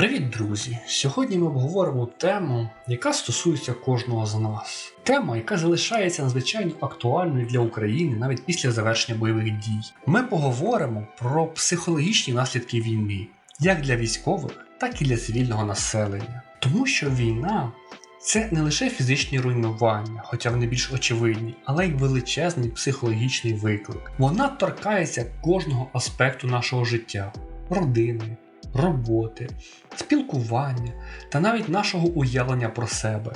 Привіт, друзі! Сьогодні ми обговоримо тему, яка стосується кожного з нас. Тема, яка залишається надзвичайно актуальною для України навіть після завершення бойових дій. Ми поговоримо про психологічні наслідки війни, як для військових, так і для цивільного населення. Тому що війна це не лише фізичні руйнування, хоча вони більш очевидні, але й величезний психологічний виклик. Вона торкається кожного аспекту нашого життя, родини, роботи, спілкування та навіть нашого уявлення про себе.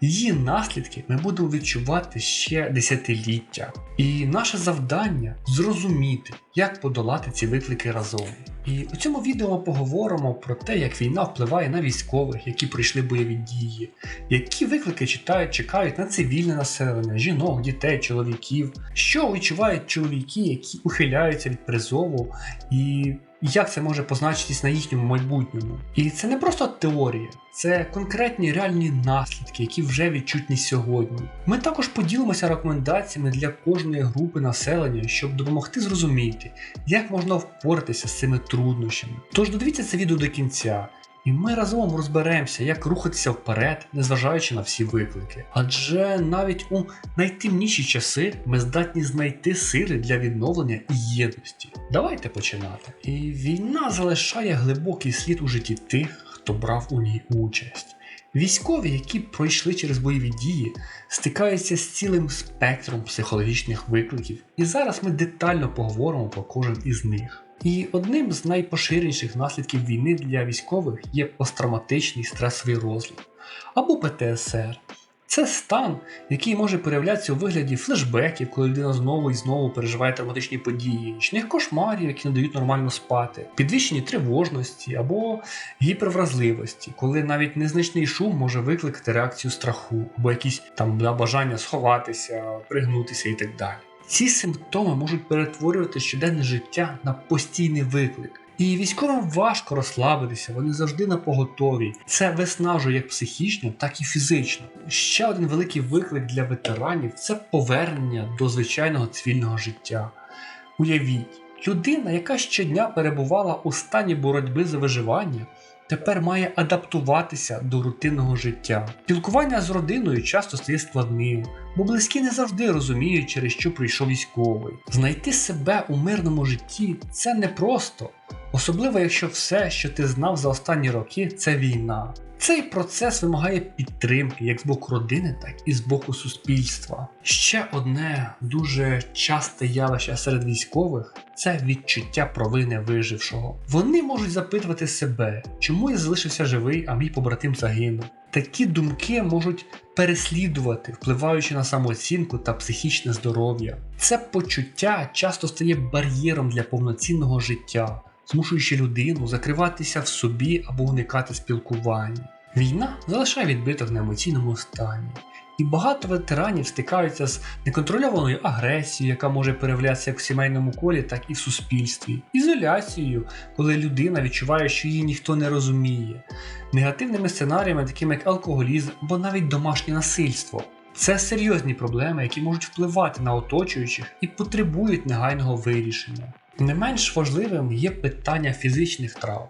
Її наслідки ми будемо відчувати ще десятиліття. І наше завдання зрозуміти, як подолати ці виклики разом. І у цьому відео ми поговоримо про те, як війна впливає на військових, які пройшли бойові дії, які виклики читають, чекають на цивільне населення, жінок, дітей, чоловіків, що відчувають чоловіки, які ухиляються від призову, і як це може позначитись на їхньому майбутньому. І це не просто теорія, це конкретні реальні наслідки, які вже відчутні сьогодні. Ми також поділимося рекомендаціями для кожної групи населення, щоб допомогти зрозуміти, як можна впоратися з цими труднощами. Тож додивіться це відео до кінця. І ми разом розберемося, як рухатися вперед, незважаючи на всі виклики. Адже навіть у найтемніші часи ми здатні знайти сили для відновлення і єдності. Давайте починати. І війна залишає глибокий слід у житті тих, хто брав у ній участь. Військові, які пройшли через бойові дії, стикаються з цілим спектром психологічних викликів, і зараз ми детально поговоримо про кожен із них. І одним з найпоширеніших наслідків війни для військових є посттравматичний стресовий розлад або ПТСР. Це стан, який може проявлятися у вигляді флешбеків, коли людина знову і знову переживає травматичні події, нічних кошмарів, які не дають нормально спати, підвищені тривожності або гіпервразливості, коли навіть незначний шум може викликати реакцію страху, або якісь там бажання сховатися, пригнутися і так далі. Ці симптоми можуть перетворювати щоденне життя на постійний виклик. І військовим важко розслабитися, вони завжди на поготові. Це виснажує як психічно, так і фізично. Ще один великий виклик для ветеранів це повернення до звичайного цивільного життя. Уявіть, людина, яка щодня перебувала у стані боротьби за виживання, тепер має адаптуватися до рутинного життя. Спілкування з родиною часто стає складним, бо близькі не завжди розуміють, через що прийшов військовий. Знайти себе у мирному житті це непросто, особливо якщо все, що ти знав за останні роки, це війна. Цей процес вимагає підтримки як з боку родини, так і з боку суспільства. Ще одне дуже часте явище серед військових це відчуття провини вижившого. Вони можуть запитувати себе, чому я залишився живий, а мій побратим загинув. Такі думки можуть переслідувати, впливаючи на самооцінку та психічне здоров'я. Це почуття часто стає бар'єром для повноцінного життя змушуючи людину закриватися в собі або уникати спілкування. Війна залишає відбиток на емоційному стані, і багато ветеранів стикаються з неконтрольованою агресією, яка може проявлятися як в сімейному колі, так і в суспільстві, ізоляцією, коли людина відчуває, що її ніхто не розуміє, негативними сценаріями, такими як алкоголізм або навіть домашнє насильство. Це серйозні проблеми, які можуть впливати на оточуючих і потребують негайного вирішення. Не менш важливим є питання фізичних травм.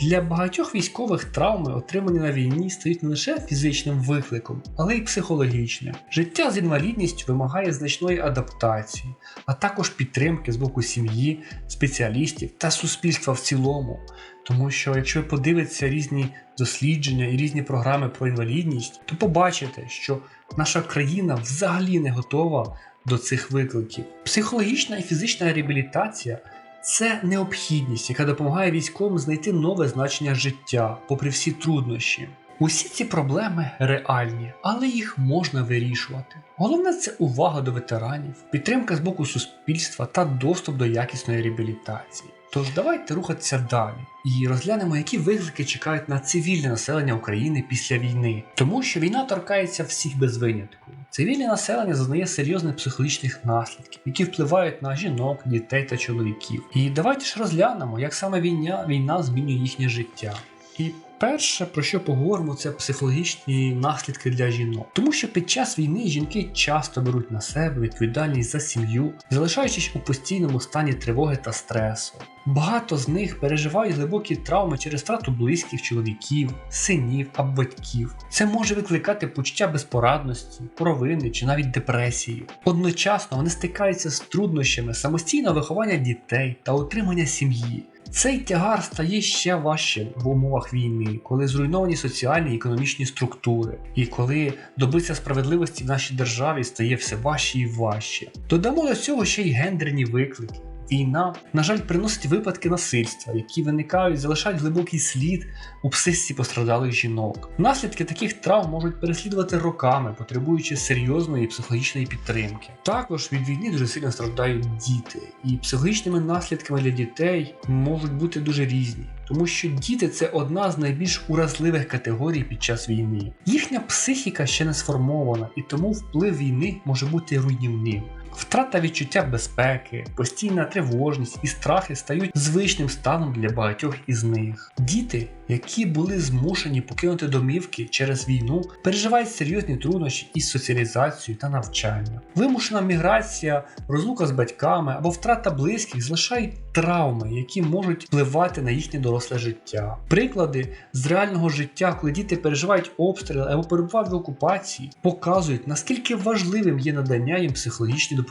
Для багатьох військових травми, отримані на війні, стають не лише фізичним викликом, але й психологічним. Життя з інвалідністю вимагає значної адаптації, а також підтримки з боку сім'ї, спеціалістів та суспільства в цілому. Тому що, якщо ви подивитеся різні дослідження і різні програми про інвалідність, то побачите, що наша країна взагалі не готова до цих викликів. Психологічна і фізична реабілітація це необхідність, яка допомагає військовим знайти нове значення життя, попри всі труднощі. Усі ці проблеми реальні, але їх можна вирішувати. Головне це увага до ветеранів, підтримка з боку суспільства та доступ до якісної реабілітації. Тож давайте рухатися далі і розглянемо, які виклики чекають на цивільне населення України після війни, тому що війна торкається всіх без винятку. Цивільне населення зазнає серйозних психологічних наслідків, які впливають на жінок, дітей та чоловіків. І давайте ж розглянемо, як саме війна, війна змінює їхнє життя. І перше, про що поговоримо, це психологічні наслідки для жінок. Тому що під час війни жінки часто беруть на себе відповідальність за сім'ю, залишаючись у постійному стані тривоги та стресу. Багато з них переживають глибокі травми через втрату близьких чоловіків, синів або батьків. Це може викликати почуття безпорадності, провини чи навіть депресію. Одночасно вони стикаються з труднощами самостійного виховання дітей та утримання сім'ї. Цей тягар стає ще важчим в умовах війни, коли зруйновані соціальні і економічні структури, і коли добитися справедливості в нашій державі стає все важче і важче. Додамо до цього ще й гендерні виклики. Війна, на жаль, приносить випадки насильства, які виникають, залишають глибокий слід у психіці постраждалих жінок. Наслідки таких травм можуть переслідувати роками, потребуючи серйозної психологічної підтримки. Також від війни дуже сильно страждають діти, і психологічними наслідками для дітей можуть бути дуже різні. Тому що діти це одна з найбільш уразливих категорій під час війни. Їхня психіка ще не сформована, і тому вплив війни може бути руйнівним. Втрата відчуття безпеки, постійна тривожність і страхи стають звичним станом для багатьох із них. Діти, які були змушені покинути домівки через війну, переживають серйозні труднощі із соціалізацією та навчанням. Вимушена міграція, розлука з батьками або втрата близьких залишають травми, які можуть впливати на їхнє доросле життя. Приклади з реального життя, коли діти переживають обстріли або перебувають в окупації, показують наскільки важливим є надання їм психологічної допомоги.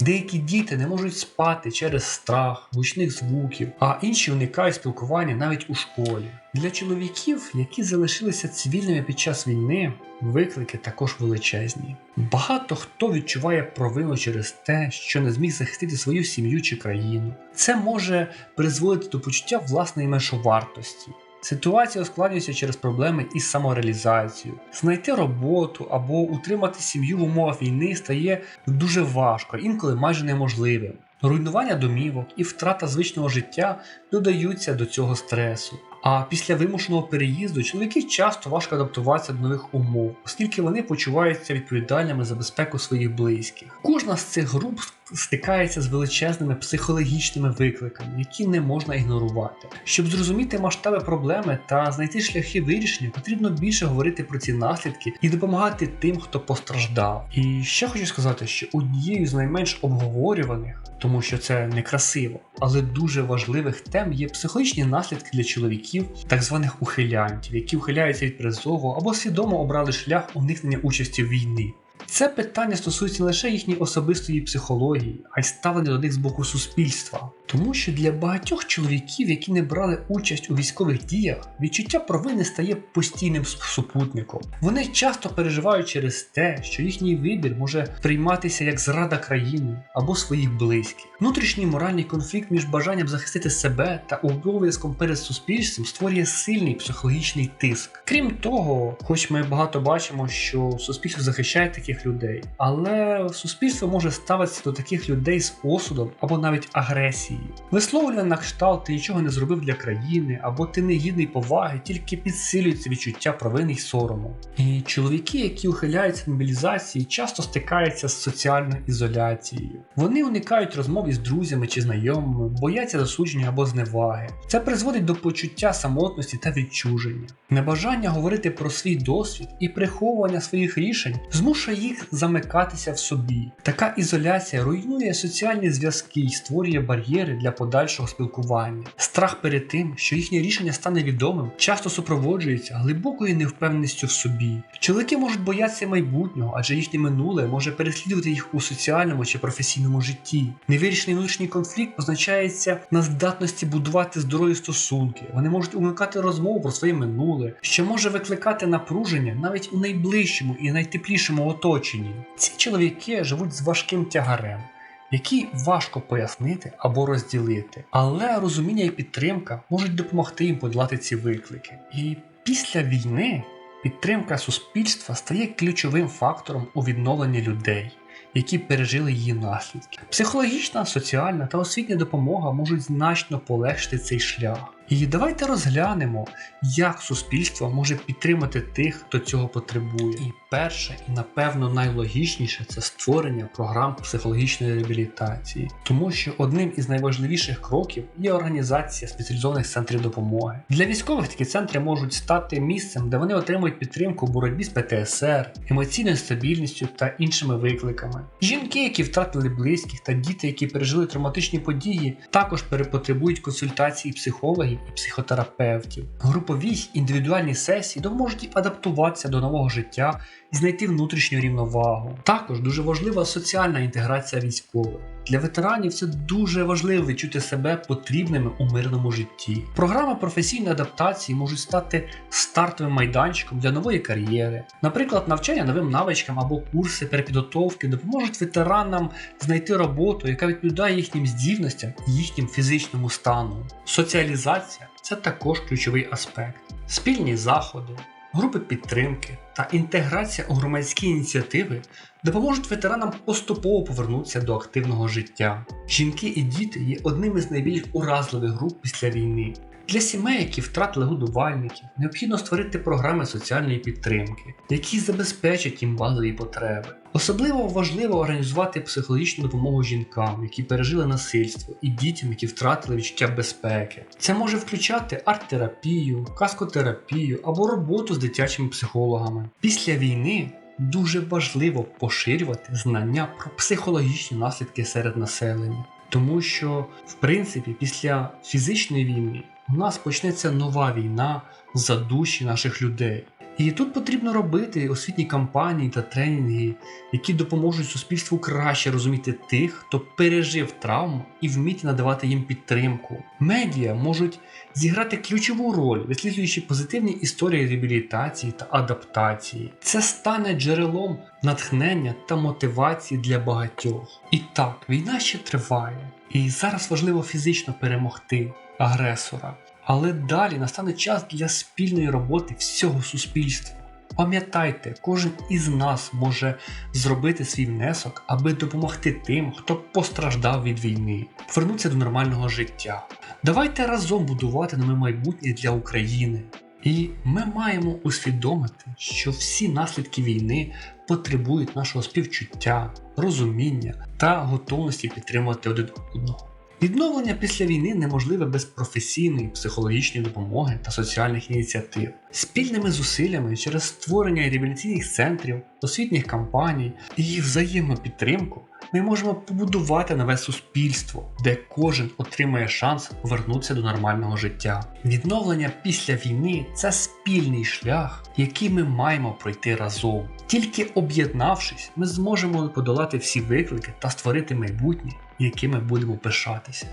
Деякі діти не можуть спати через страх, гучних звуків, а інші уникають спілкування навіть у школі. Для чоловіків, які залишилися цивільними під час війни, виклики також величезні. Багато хто відчуває провину через те, що не зміг захистити свою сім'ю чи країну. Це може призводити до почуття власної меншовартості. Ситуація ускладнюється через проблеми із самореалізацією. Знайти роботу або утримати сім'ю в умовах війни стає дуже важко, інколи майже неможливим. Руйнування домівок і втрата звичного життя додаються до цього стресу. А після вимушеного переїзду чоловіки часто важко адаптуватися до нових умов, оскільки вони почуваються відповідальними за безпеку своїх близьких. Кожна з цих груп стикається з величезними психологічними викликами, які не можна ігнорувати. Щоб зрозуміти масштаби проблеми та знайти шляхи вирішення, потрібно більше говорити про ці наслідки і допомагати тим, хто постраждав. І ще хочу сказати, що однією з найменш обговорюваних, тому що це некрасиво, але дуже важливих тем є психологічні наслідки для чоловіків, так званих ухилянтів, які ухиляються від призову або свідомо обрали шлях уникнення участі в війні. Це питання стосується не лише їхньої особистої психології, а й ставлення до них з боку суспільства. Тому що для багатьох чоловіків, які не брали участь у військових діях, відчуття провини стає постійним супутником. Вони часто переживають через те, що їхній вибір може прийматися як зрада країни або своїх близьких. Внутрішній моральний конфлікт між бажанням захистити себе та обов'язком перед суспільством створює сильний психологічний тиск. Крім того, хоч ми багато бачимо, що суспільство захищає таких людей, але суспільство може ставитися до таких людей з осудом або навіть агресією. Висловлювання на кшталт ти нічого не зробив для країни, або ти не гідний поваги, тільки підсилюється відчуття провини й сорому. І чоловіки, які ухиляються від мобілізації, часто стикаються з соціальною ізоляцією. Вони уникають розмов із друзями чи знайомими, бояться засудження або зневаги. Це призводить до почуття самотності та відчуження. Небажання говорити про свій досвід і приховування своїх рішень змушує їх замикатися в собі. Така ізоляція руйнує соціальні зв'язки і створює бар'єри для подальшого спілкування. Страх перед тим, що їхнє рішення стане відомим, часто супроводжується глибокою невпевненістю в собі. Чоловіки можуть боятися майбутнього, адже їхнє минуле може переслідувати їх у соціальному чи професійному житті. Невирішений внутрішній конфлікт позначається на здатності будувати здорові стосунки. Вони можуть уникати розмов про своє минуле, що може викликати напруження навіть у найближчому і найтеплішому оточенні. Ці чоловіки живуть з важким тягарем. Які важко пояснити або розділити, але розуміння і підтримка можуть допомогти їм подолати ці виклики. І після війни підтримка суспільства стає ключовим фактором у відновленні людей, які пережили її наслідки. Психологічна, соціальна та освітня допомога можуть значно полегшити цей шлях. І давайте розглянемо, як суспільство може підтримати тих, хто цього потребує. І перше, і напевно найлогічніше це створення програм психологічної реабілітації, тому що одним із найважливіших кроків є організація спеціалізованих центрів допомоги. Для військових такі центри можуть стати місцем, де вони отримують підтримку у боротьбі з ПТСР, емоційною стабільністю та іншими викликами. Жінки, які втратили близьких, та діти, які пережили травматичні події, також перепотребують консультації психологів і психотерапевтів. Групові індивідуальні сесії допоможуть адаптуватися до нового життя і знайти внутрішню рівновагу. Також дуже важлива соціальна інтеграція військових. Для ветеранів це дуже важливо відчути себе потрібними у мирному житті. Програми професійної адаптації можуть стати стартовим майданчиком для нової кар'єри. Наприклад, навчання новим навичкам або курси перепідготовки допоможуть ветеранам знайти роботу, яка відповідає їхнім здібностям і їхнім фізичному стану. Соціалізація це також ключовий аспект. Спільні заходи, групи підтримки та інтеграція у громадські ініціативи допоможуть ветеранам поступово повернутися до активного життя. Жінки і діти є одним із найбільш уразливих груп після війни. Для сімей, які втратили годувальників, необхідно створити програми соціальної підтримки, які забезпечать їм базові потреби. Особливо важливо організувати психологічну допомогу жінкам, які пережили насильство, і дітям, які втратили відчуття безпеки. Це може включати арт-терапію, каскотерапію або роботу з дитячими психологами. Після війни дуже важливо поширювати знання про психологічні наслідки серед населення. Тому що, в принципі, після фізичної війни у нас почнеться нова війна за душі наших людей. І тут потрібно робити освітні кампанії та тренінги, які допоможуть суспільству краще розуміти тих, хто пережив травму і вміти надавати їм підтримку. Медіа можуть зіграти ключову роль, висліджуючи позитивні історії реабілітації та адаптації. Це стане джерелом натхнення та мотивації для багатьох. І так, війна ще триває, і зараз важливо фізично перемогти агресора. Але далі настане час для спільної роботи всього суспільства. Пам'ятайте, кожен із нас може зробити свій внесок, аби допомогти тим, хто постраждав від війни, повернутися до нормального життя. Давайте разом будувати нове майбутнє для України. І ми маємо усвідомити, що всі наслідки війни потребують нашого співчуття, розуміння та готовності підтримувати один одного. Відновлення після війни неможливе без професійної психологічної допомоги та соціальних ініціатив. Спільними зусиллями через створення реабілітаційних центрів, освітніх кампаній і їх взаємну підтримку ми можемо побудувати нове суспільство, де кожен отримає шанс повернутися до нормального життя. Відновлення після війни це спільний шлях, який ми маємо пройти разом. Тільки об'єднавшись, ми зможемо подолати всі виклики та створити майбутнє, яким ми будемо пишатися.